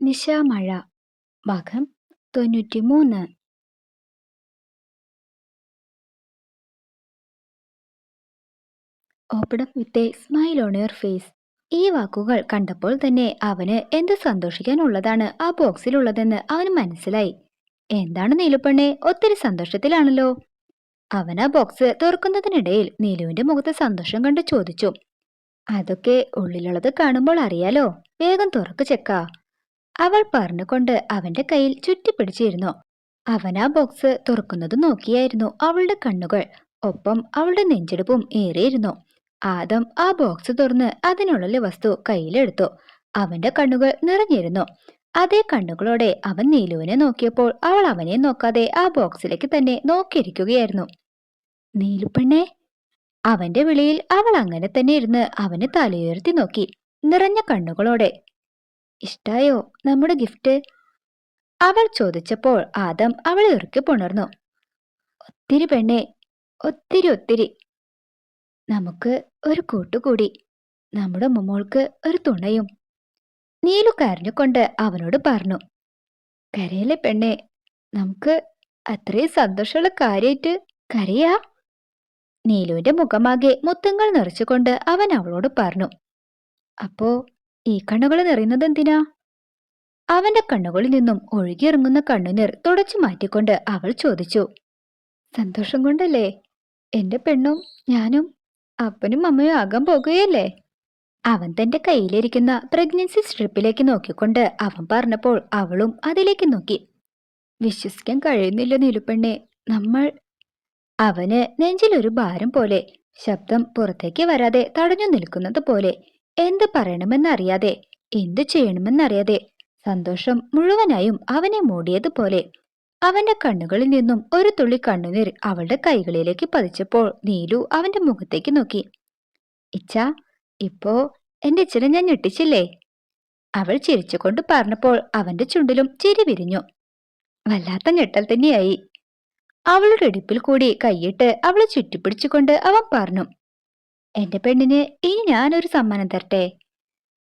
നിശാമഴ ഭാഗം തൊണ്ണൂറ്റിമൂന്ന്. Open up with a smile on your face ഈ വാക്കുകൾ കണ്ടപ്പോൾ തന്നെ അവന് എന്ത് സന്തോഷിക്കാനുള്ളതാണ് ആ ബോക്സിലുള്ളതെന്ന് അവന് മനസ്സിലായി. എന്താണ് നീലുപ്പെണ്ണെ ഒത്തിരി സന്തോഷത്തിലാണല്ലോ. അവൻ ആ ബോക്സ് തുറക്കുന്നതിനിടയിൽ നീലുവിന്റെ മുഖത്ത് സന്തോഷം കണ്ട് ചോദിച്ചു. അതൊക്കെ ഉള്ളിലുള്ളത് കാണുമ്പോൾ അറിയാലോ വേഗം തുറക്ക് ചെക്കാ. അവൾ പറഞ്ഞുകൊണ്ട് അവന്റെ കയ്യിൽ ചുറ്റിപ്പിടിച്ചിരുന്നു അവൻ ആ ബോക്സ് തുറക്കുന്നത് നോക്കിയായിരുന്നു അവളുടെ കണ്ണുകൾ. ഒപ്പം അവളുടെ നെഞ്ചെടുപ്പും ഏറിയിരുന്നു. ആദം ആ ബോക്സ് തുറന്ന് അതിനുള്ളിലെ വസ്തു കയ്യിലെടുത്തു. അവന്റെ കണ്ണുകൾ നിറഞ്ഞിരുന്നു. അതേ കണ്ണുകളോടെ അവൻ നീലുവിനെ നോക്കിയപ്പോൾ അവൾ അവനെ നോക്കാതെ ആ ബോക്സിലേക്ക് തന്നെ നോക്കിയിരിക്കുകയായിരുന്നു. നീലുപ്പെണ്ണേ അവന്റെ വിളിയിൽ അവൾ അങ്ങനെ തന്നെ ഇരുന്ന് അവനെ തലയുയർത്തി നോക്കി. നിറഞ്ഞ കണ്ണുകളോടെ ഇഷ്ടായോ? നമ്മുടെ ഗിഫ്റ്റ്? അവൾ ചോദിച്ചപ്പോൾ ആദം അവളെ ഇറുക്കി പുണർന്നു. ഒത്തിരി പെണ്ണെ ഒത്തിരി ഒത്തിരി. നമുക്ക് ഒരു കൂട്ടുകൂടി. നമ്മുടെ മുമ്മോൾക്ക് ഒരു തുണയും. നീലു കരഞ്ഞുകൊണ്ട് അവനോട് പറഞ്ഞു കരയിലെ പെണ്ണെ നമുക്ക് അത്രയും സന്തോഷമുള്ള കാര്യായിട്ട് കരയാ? നീലുവിന്റെ മുഖമാകെ മുത്തങ്ങൾ നിറച്ചുകൊണ്ട് അവൻ അവളോട് പറഞ്ഞു അപ്പോ ഈ കണ്ണുകൾ നിറയുന്നത് എന്തിനാ? അവന്റെ കണ്ണുകളിൽ നിന്നും ഒഴുകിയിറങ്ങുന്ന കണ്ണുനീർ തുടച്ചു മാറ്റിക്കൊണ്ട് അവൾ ചോദിച്ചു സന്തോഷം കൊണ്ടല്ലേ? എന്റെ പെണ്ണും ഞാനും അപ്പനും അമ്മയും ആകാൻ പോകുകയല്ലേ? അവൻ തന്റെ കയ്യിലിരിക്കുന്ന പ്രഗ്നൻസി സ്ട്രിപ്പിലേക്ക് നോക്കിക്കൊണ്ട് അവൻ പറഞ്ഞപ്പോൾ അവളും അതിലേക്ക് നോക്കി വിശ്വസിക്കാൻ കഴിയുന്നില്ല നീലുപ്പെണ്ണെ നമ്മൾ അവന് നെഞ്ചിലൊരു ഭാരം പോലെ ശബ്ദം പുറത്തേക്ക് വരാതെ തടഞ്ഞു നിൽക്കുന്നത് പോലെ എന്ത് പറയണമെന്നറിയാതെ എന്തു ചെയ്യണമെന്നറിയാതെ സന്തോഷം മുഴുവനായും അവനെ മൂടിയതുപോലെ അവന്റെ കണ്ണുകളിൽ നിന്നും ഒരു തുള്ളി കണ്ണുനീർ അവളുടെ കൈകളിലേക്ക് പതിച്ചപ്പോൾ നീലു അവന്റെ മുഖത്തേക്ക് നോക്കി. ഇച്ച ഇപ്പോ എന്റെ ഇച്ചനെ ഞാൻ ഞെട്ടിച്ചില്ലേ? അവൾ ചിരിച്ചുകൊണ്ട് പറഞ്ഞപ്പോൾ അവന്റെ ചുണ്ടിലും ചിരി വിരിഞ്ഞു. വല്ലാത്ത ഞെട്ടൽ തന്നെയായി. അവളുടെ അടുപ്പിൽ കൂടി കൈയിട്ട് അവളെ ചുറ്റിപ്പിടിച്ചുകൊണ്ട് അവൻ പറഞ്ഞു. എന്റെ പെണ്ണിന് ഇനി ഞാനൊരു സമ്മാനം തരട്ടെ?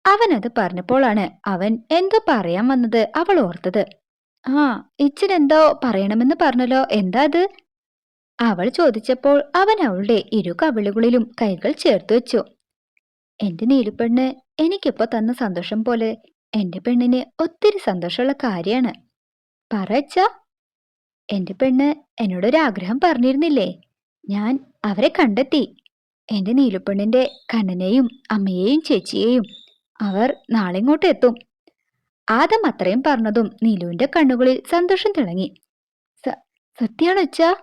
അവൻ അത് പറഞ്ഞപ്പോഴാണ് അവൻ എന്തോ പറയാൻ വന്നത് അവൾ ഓർത്തത്. ആ ഇച്ചിനെന്തോ പറയണമെന്ന് പറഞ്ഞല്ലോ. എന്താ അത്? അവൾ ചോദിച്ചപ്പോൾ അവൻ അവളുടെ ഇരു കവിളുകളിലും കൈകൾ ചേർത്ത് വെച്ചു. എന്റെ നീലുപെണ്ണ് എനിക്കിപ്പോ തന്ന സന്തോഷം പോലെ എന്റെ പെണ്ണിന് ഒത്തിരി സന്തോഷമുള്ള കാര്യാണ് പറച്ച എന്റെ പെണ്ണ് എന്നോടൊരു ആഗ്രഹം പറഞ്ഞിരുന്നില്ലേ? ഞാൻ അവരെ കണ്ടെത്തി. എന്റെ നീലപ്പെണ്ണിന്റെ കണ്ണനെയും അമ്മയെയും ചേച്ചിയെയും അവർ നാളെ ഇങ്ങോട്ട് എത്തും. ആദം അത്രയും പറഞ്ഞതും നീലുവിന്റെ കണ്ണുകളിൽ സന്തോഷം തിളങ്ങി. സത്യാണോ അച്ഛാ?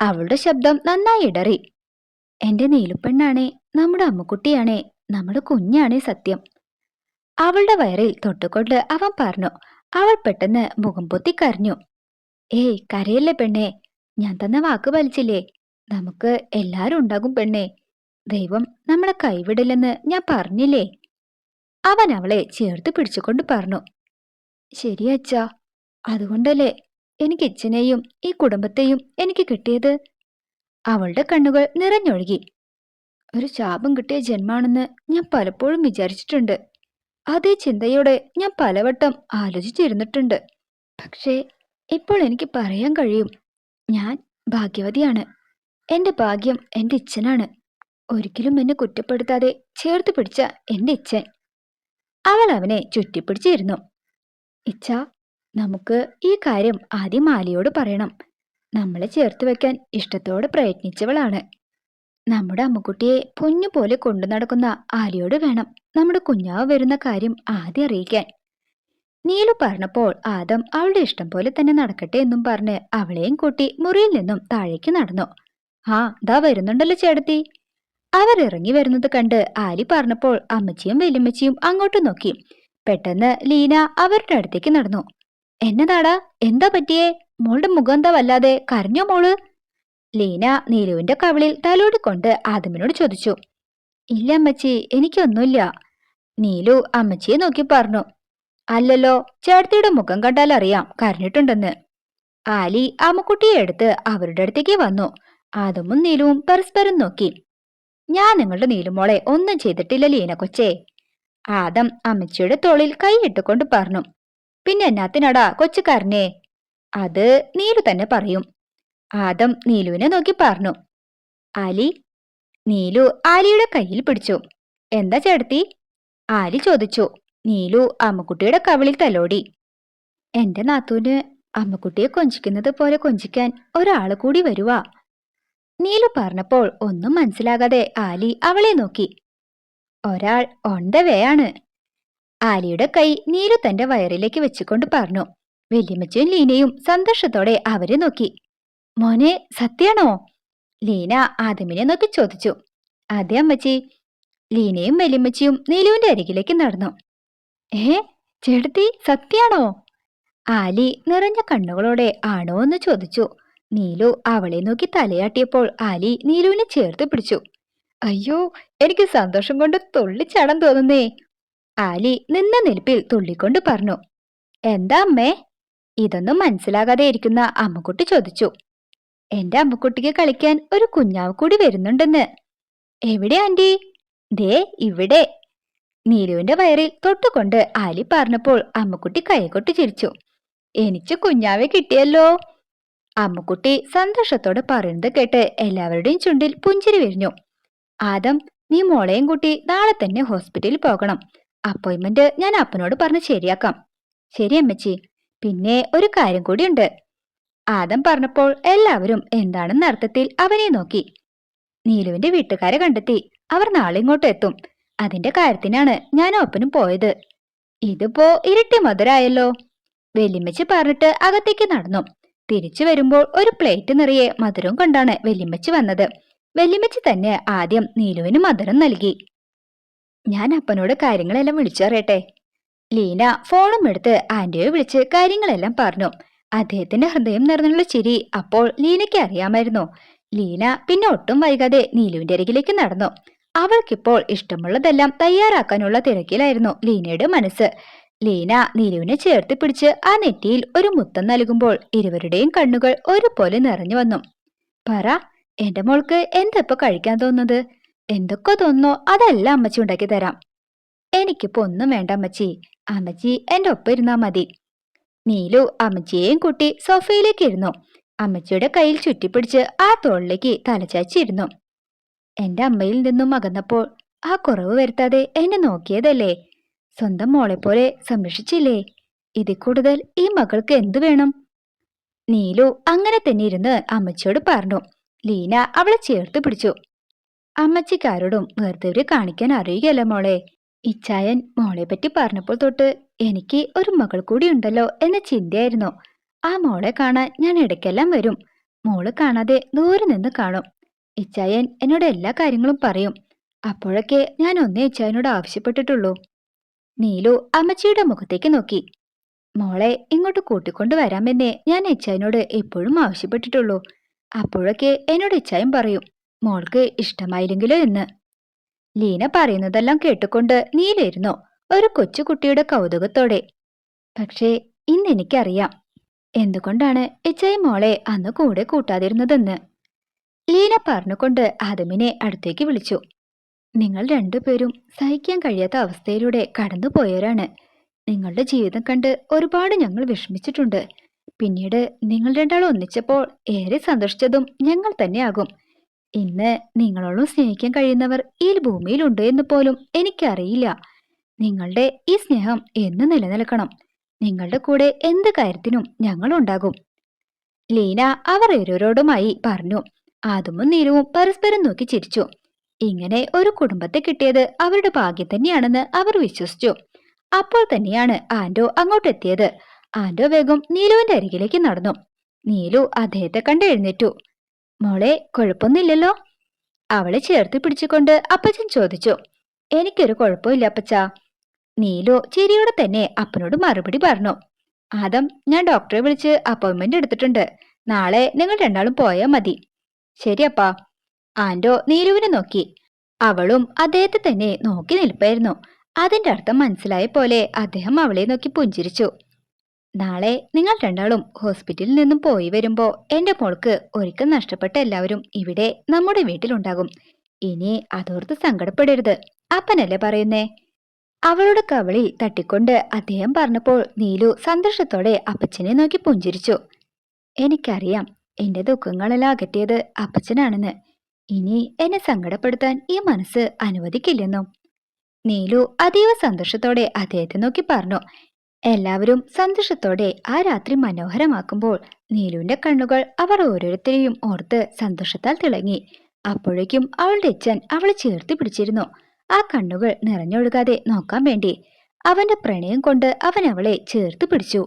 അവളുടെ ശബ്ദം നന്നായി ഇടറി. എന്റെ നീലുപ്പെണ്ണാണേ നമ്മുടെ അമ്മക്കുട്ടിയാണേ നമ്മുടെ കുഞ്ഞാണേ സത്യം. അവളുടെ വയറിൽ തൊട്ടുകൊണ്ട് അവൻ പറഞ്ഞു അവൾ പെട്ടെന്ന് മുഖം പൊത്തി കരഞ്ഞു. ഏയ് കരയല്ലേ പെണ്ണേ ഞാൻ തന്ന വാക്ക് പാലിച്ചില്ലേ നമുക്ക് എല്ലാരും ഉണ്ടാകും പെണ്ണേ. ദൈവം നമ്മളെ കൈവിടില്ലെന്ന് ഞാൻ പറഞ്ഞില്ലേ? അവൻ അവളെ ചേർത്ത് പിടിച്ചുകൊണ്ട് പറഞ്ഞു. ശരി അച്ഛാ അതുകൊണ്ടല്ലേ എനിക്ക് അച്ഛനെയും ഈ കുടുംബത്തെയും എനിക്ക് കിട്ടിയത്? അവളുടെ കണ്ണുകൾ നിറഞ്ഞൊഴുകി. ഒരു ശാപം കിട്ടിയ ജന്മാണെന്ന് ഞാൻ പലപ്പോഴും വിചാരിച്ചിട്ടുണ്ട്. അതേ ചിന്തയോടെ ഞാൻ പലവട്ടം ആലോചിച്ചിരുന്നിട്ടുണ്ട്. പക്ഷേ ഇപ്പോൾ എനിക്ക് പറയാൻ കഴിയും. ഞാൻ ഭാഗ്യവതിയാണ്. എന്റെ ഭാഗ്യം എന്റെ ഇച്ഛനാണ്. ഒരിക്കലും എന്നെ കുറ്റപ്പെടുത്താതെ ചേർത്ത് പിടിച്ച എന്റെ ഇച്ഛൻ. അവൾ അവനെ ചുറ്റിപ്പിടിച്ചിരുന്നു. ഇച്ഛ നമുക്ക് ഈ കാര്യം ആദ്യം മാലിയോട് പറയണം. നമ്മളെ ചേർത്ത് വെക്കാൻ ഇഷ്ടത്തോടെ പ്രയത്നിച്ചവളാണ്. നമ്മുടെ അമ്മുക്കുട്ടിയെ പൊന്നു പോലെ കൊണ്ടു നടക്കുന്ന ആലിയോട് വേണം നമ്മുടെ കുഞ്ഞാവ് വരുന്ന കാര്യം ആദ്യം അറിയിക്കാൻ. നീലു പറഞ്ഞപ്പോൾ ആദം അവളുടെ ഇഷ്ടം പോലെ തന്നെ നടക്കട്ടെ എന്നും പറഞ്ഞ് അവളെയും കൂട്ടി മുറിയിൽ നിന്നും താഴേക്ക് നടന്നു. ആ ദാ വരുന്നുണ്ടല്ലോ ചേട്ടത്തി. അവർ ഇറങ്ങി വരുന്നത് കണ്ട് ആലി പറഞ്ഞപ്പോൾ അമ്മച്ചിയും വല്യമ്മച്ചിയും അങ്ങോട്ട് നോക്കി. പെട്ടെന്ന് ലീന അവരുടെ അടുത്തേക്ക് നടന്നു. എന്നതാടാ? എന്താ പറ്റിയേ? മോളുടെ മുഖം എന്താ വല്ലാതെ? കരഞ്ഞോ മോൾ? ലീന നീലുവിന്റെ കവിളിൽ തലോടിക്കൊണ്ട് ആദമിനോട് ചോദിച്ചു. ഇല്ല അമ്മച്ചി എനിക്കൊന്നുമില്ല. നീലു അമ്മച്ചിയെ നോക്കി പറഞ്ഞു. അല്ലല്ലോ ചേട്ടത്തിയുടെ മുഖം കണ്ടാൽ അറിയാം കരഞ്ഞിട്ടുണ്ടെന്ന്. ആലി അമ്മക്കുട്ടിയെ എടുത്ത് അവരുടെ അടുത്തേക്ക് വന്നു. ആദമും നീലുവും പരസ്പരം നോക്കി. ഞാൻ നിങ്ങളുടെ നീലുമോളെ ഒന്നും ചെയ്തിട്ടില്ല ലീന കൊച്ചേ. ആദം അമ്മച്ചിയുടെ തോളിൽ കൈയിട്ടുകൊണ്ട് പറഞ്ഞു. പിന്നെ എന്നാത്തിനടാ കൊച്ചുകാരനെ? അത് നീലു തന്നെ പറയും. ആദം നീലുവിനെ നോക്കി പറഞ്ഞു. ആലി? നീലു ആലിയുടെ കയ്യിൽ പിടിച്ചു. എന്താ ചേട്ടത്തി? ആലി ചോദിച്ചു. നീലു അമ്മക്കുട്ടിയുടെ കവിളിൽ തലോടി. എന്റെ നാത്തൂന് അമ്മക്കുട്ടിയെ കൊഞ്ചിക്കുന്നത് പോലെ കൊഞ്ചിക്കാൻ ഒരാൾ കൂടി വരുവാ. നീലു പറഞ്ഞപ്പോൾ ഒന്നും മനസ്സിലാകാതെ ആലി അവളെ നോക്കി. ഒരാൾ ഒണ്ടവയാണ് ആലിയുടെ കൈ നീലു തന്റെ വയറിലേക്ക് വെച്ചുകൊണ്ട് പറഞ്ഞു വല്യമ്മച്ചും ലീനയും സന്തോഷത്തോടെ അവരെ നോക്കി. മോനെ സത്യാണോ? ലീന ആദമിനെ നോക്കി ചോദിച്ചു. അതെ അമ്മച്ചി. ലീനയും വല്യമ്മച്ചിയും നീലുവിന്റെ അരികിലേക്ക് നടന്നു. ഏ ചേട്ടത്തി സത്യാണോ? ആലി നിറഞ്ഞ കണ്ണുകളോടെ ആണോ എന്ന് ചോദിച്ചു. നീലു അവളെ നോക്കി തലയാട്ടിയപ്പോൾ ആലി നീലുവിനെ ചേർത്ത് പിടിച്ചു. അയ്യോ എനിക്ക് സന്തോഷം കൊണ്ട് തുള്ളിച്ചാടാൻ തോന്നുന്നേ ആലി നിന്ന നിൽപ്പിൽ തുള്ളിക്കൊണ്ട് പറഞ്ഞു. എന്താ അമ്മേ? ഇതൊന്നും മനസ്സിലാകാതെ ഇരിക്കുന്ന അമ്മക്കുട്ടി ചോദിച്ചു. എന്റെ അമ്മക്കുട്ടിക്ക് കളിക്കാൻ ഒരു കുഞ്ഞാവ് കൂടി വരുന്നുണ്ടെന്ന്. എവിടെ ആന്റി? ദേ ഇവിടെ. നീലുവിന്റെ വയറിൽ തൊട്ടുകൊണ്ട് ആലി പറഞ്ഞപ്പോൾ അമ്മക്കുട്ടി കൈകൊട്ടി ചിരിച്ചു. എനിക്ക് കുഞ്ഞാവെ കിട്ടിയല്ലോ. അമ്മുക്കുട്ടി സന്തോഷത്തോടെ പറയുന്നത് കേട്ട് എല്ലാവരുടെയും ചുണ്ടിൽ പുഞ്ചിരി വിരിഞ്ഞു. ആദം നീ മോളെയും കൂട്ടി നാളെ തന്നെ ഹോസ്പിറ്റലിൽ പോകണം. അപ്പോയിൻമെന്റ് ഞാൻ അപ്പനോട് പറഞ്ഞ് ശരിയാക്കാം. ശരി അമ്മച്ചി. പിന്നെ ഒരു കാര്യം കൂടിയുണ്ട്. ആദം പറഞ്ഞപ്പോൾ എല്ലാവരും എന്താണെന്ന അർത്ഥത്തിൽ അവനെ നോക്കി. നീലുവിന്റെ വീട്ടുകാരെ കണ്ടെത്തി. അവർ നാളെ ഇങ്ങോട്ട് എത്തും. അതിന്റെ കാര്യത്തിനാണ് ഞാൻ ഒപ്പനും പോയത്. ഇതിപ്പോ ഇരട്ടി മധുരായല്ലോ. വെല്ലിമ്മച്ചി പറഞ്ഞിട്ട് അകത്തേക്ക് നടന്നു. തിരിച്ചു വരുമ്പോൾ ഒരു പ്ലേറ്റ് നിറയെ മധുരം കൊണ്ടാണ് വെല്ലിമച്ചി വന്നത്. വെല്ലിമച്ചി തന്നെ ആദ്യം നീലുവിന് മധുരം നൽകി. ഞാൻ അപ്പനോട് കാര്യങ്ങളെല്ലാം വിളിച്ചറിയട്ടെ. ലീന ഫോണും എടുത്ത് ആന്റിയെ വിളിച്ച് കാര്യങ്ങളെല്ലാം പറഞ്ഞു. അദ്ദേഹത്തിന്റെ ഹൃദയം നിറഞ്ഞുള്ള ചിരി അപ്പോൾ ലീനയ്ക്ക് അറിയാമായിരുന്നു. ലീന പിന്നെ ഒട്ടും വൈകാതെ നീലുവിന്റെ അരികിലേക്ക് നടന്നു. അവൾക്കിപ്പോൾ ഇഷ്ടമുള്ളതെല്ലാം തയ്യാറാക്കാനുള്ള തിരക്കിലായിരുന്നു ലീനയുടെ മനസ്സ്. ലീന നീലുവിനെ ചേർത്ത് പിടിച്ച് ആ നെറ്റിയിൽ ഒരു മുത്തം നൽകുമ്പോൾ ഇരുവരുടെയും കണ്ണുകൾ ഒരുപോലെ നിറഞ്ഞു വന്നു. പറ എന്റെ മോൾക്ക് എന്തപ്പോ കഴിക്കാൻ തോന്നുന്നത്? എന്തൊക്കെ തോന്നുന്നോ അതെല്ലാം അമ്മച്ചി ഉണ്ടാക്കി തരാം. എനിക്കിപ്പോ ഒന്നും വേണ്ട അമ്മച്ചി. അമ്മച്ചി എന്റെ ഒപ്പം ഇരുന്നാ മതി. നീലു അമ്മച്ചിയെയും കൂട്ടി സോഫയിലേക്ക് ഇരുന്നു. അമ്മച്ചിയുടെ കയ്യിൽ ചുറ്റിപ്പിടിച്ച് ആ തോളിലേക്ക് തലചാച്ചിരുന്നു. എന്റെ അമ്മയിൽ നിന്നും അകന്നപ്പോൾ ആ കുറവ് വരുത്താതെ എന്നെ നോക്കിയതല്ലേ? സ്വന്തം മോളെ പോലെ സംരക്ഷിച്ചില്ലേ? ഇതിൽ കൂടുതൽ ഈ മകൾക്ക് എന്തു വേണം? നീലു അങ്ങനെ തന്നെ ഇരുന്ന് അമ്മച്ചിയോട് പറഞ്ഞു. ലീന അവളെ ചേർത്ത് പിടിച്ചു. അമ്മച്ചിക്കാരോടും വെറുതെ കാണിക്കാൻ അറിയുകയല്ല മോളെ. ഇച്ചായൻ മോളെ പറ്റി പറഞ്ഞപ്പോൾ തൊട്ട് എനിക്ക് ഒരു മകൾ കൂടി ഉണ്ടല്ലോ എന്ന ചിന്തയായിരുന്നു. ആ മോളെ കാണാൻ ഞാൻ ഇടയ്ക്കെല്ലാം വരും. മോൾ കാണാതെ ദൂരെ നിന്ന് കാണും. ഇച്ചായൻ എന്നോട് എല്ലാ കാര്യങ്ങളും പറയും. അപ്പോഴൊക്കെ ഞാൻ ഒന്നേ ഇച്ചായനോട് ആവശ്യപ്പെട്ടിട്ടുള്ളൂ. നീലു അമ്മച്ചിയുടെ മുഖത്തേക്ക് നോക്കി. മോളെ ഇങ്ങോട്ട് കൂട്ടിക്കൊണ്ടു വരാമെന്നേ ഞാൻ ഇച്ചായനോട് എപ്പോഴും ആവശ്യപ്പെട്ടിട്ടുള്ളൂ. അപ്പോഴൊക്കെ എന്നോട് എച്ചായൻ പറയും മോൾക്ക് ഇഷ്ടമായില്ലെങ്കിലോ എന്ന്. ലീന പറയുന്നതെല്ലാം കേട്ടുകൊണ്ട് നീലിരുന്നു ഒരു കൊച്ചുകുട്ടിയുടെ കൗതുകത്തോടെ. പക്ഷേ ഇന്ന് എനിക്കറിയാം. എന്തുകൊണ്ടാണ് ഇച്ചായി മോളെ അന്ന് കൂടെ കൂട്ടാതിരുന്നതെന്ന്? ലീന പറഞ്ഞുകൊണ്ട് ആദമിനെ അടുത്തേക്ക് വിളിച്ചു. നിങ്ങൾ രണ്ടുപേരും സഹിക്കാൻ കഴിയാത്ത അവസ്ഥയിലൂടെ കടന്നുപോയവരാണ്. നിങ്ങളുടെ ജീവിതം കണ്ട് ഒരുപാട് ഞങ്ങൾ വിഷമിച്ചിട്ടുണ്ട്. പിന്നീട് നിങ്ങൾ രണ്ടാളും ഒന്നിച്ചപ്പോൾ ഏറെ സന്തോഷിച്ചതും ഞങ്ങൾ തന്നെയാകും. ഇന്ന് നിങ്ങളോളം സ്നേഹിക്കാൻ കഴിയുന്നവർ ഈ ഭൂമിയിലുണ്ട് എന്ന് പോലും എനിക്കറിയില്ല. നിങ്ങളുടെ ഈ സ്നേഹം എന്ന് നിലനിൽക്കണം. നിങ്ങളുടെ കൂടെ എന്ത് കാര്യത്തിനും ഞങ്ങൾ ഉണ്ടാകും. ലീന അവർ ഇരുവരോടുമായി പറഞ്ഞു. ആദമും നീലവും പരസ്പരം നോക്കി ചിരിച്ചു. ഇങ്ങനെ ഒരു കുടുംബത്തെ കിട്ടിയത് അവരുടെ ഭാഗ്യം തന്നെയാണെന്ന് അവർ വിശ്വസിച്ചു. അപ്പോൾ തന്നെയാണ് ആൻഡോ അങ്ങോട്ടെത്തിയത്. ആൻഡോ വേഗം നീലുവിന്റെ അരികിലേക്ക് നടന്നു. നീലു അദ്ദേഹത്തെ കണ്ട് എഴുന്നേറ്റു. മോളെ കുഴപ്പമൊന്നുമില്ലല്ലോ? അവളെ ചേർത്ത് പിടിച്ചുകൊണ്ട് അപ്പച്ചൻ ചോദിച്ചു. എനിക്കൊരു കുഴപ്പമില്ല അപ്പച്ച. നീലു ചിരിയോടെ തന്നെ അപ്പനോട് മറുപടി പറഞ്ഞു. ആദം ഞാൻ ഡോക്ടറെ വിളിച്ച് അപ്പോയിൻമെന്റ് എടുത്തിട്ടുണ്ട്. നാളെ നിങ്ങൾ രണ്ടാളും പോയാൽ മതി. ശരിയപ്പാ. ആൻഡോ നീരുവിനെ നോക്കി. അവളും അദ്ദേഹത്തെ തന്നെ നോക്കി നിൽപ്പായിരുന്നു. അതിന്റെ അർത്ഥം മനസ്സിലായ പോലെ അദ്ദേഹം അവളെ നോക്കി പുഞ്ചിരിച്ചു. നാളെ നിങ്ങൾ രണ്ടാളും ഹോസ്പിറ്റലിൽ നിന്നും പോയി വരുമ്പോൾ എന്റെ മോൾക്ക് ഒരിക്കൽ നഷ്ടപ്പെട്ട എല്ലാവരും ഇവിടെ നമ്മുടെ വീട്ടിലുണ്ടാകും. ഇനി അതോർത്ത് സങ്കടപ്പെടരുത്. അപ്പനല്ലേ പറയുന്നേ? അവളുടെ കവളി തട്ടിക്കൊണ്ട് അദ്ദേഹം പറഞ്ഞപ്പോൾ നീലു സന്തോഷത്തോടെ അപ്പച്ചനെ നോക്കി പുഞ്ചിരിച്ചു. എനിക്കറിയാം എന്റെ ദുഃഖങ്ങളെല്ലാം അകറ്റിയത് അപ്പച്ചനാണെന്ന്. ഇനി എന്നെ സങ്കടപ്പെടുത്താൻ ഈ മനസ്സ് അനുവദിക്കില്ലെന്നും. നീലു അതീവ സന്തോഷത്തോടെ അദ്ദേഹത്തെ നോക്കി പറഞ്ഞു. എല്ലാവരും സന്തോഷത്തോടെ ആ രാത്രി മനോഹരമാക്കുമ്പോൾ നീലുവിന്റെ കണ്ണുകൾ അവർ ഓരോരുത്തരെയും ഓർത്ത് സന്തോഷത്താൽ തിളങ്ങി. അപ്പോഴേക്കും അവളുടെ അച്ഛൻ അവളെ ചേർത്തി പിടിച്ചിരുന്നു. ആ കണ്ണുകൾ നിറഞ്ഞൊഴുകാതെ നോക്കാൻ വേണ്ടി. അവന്റെ പ്രണയം കൊണ്ട് അവൻ അവളെ ചേർത്ത് പിടിച്ചു.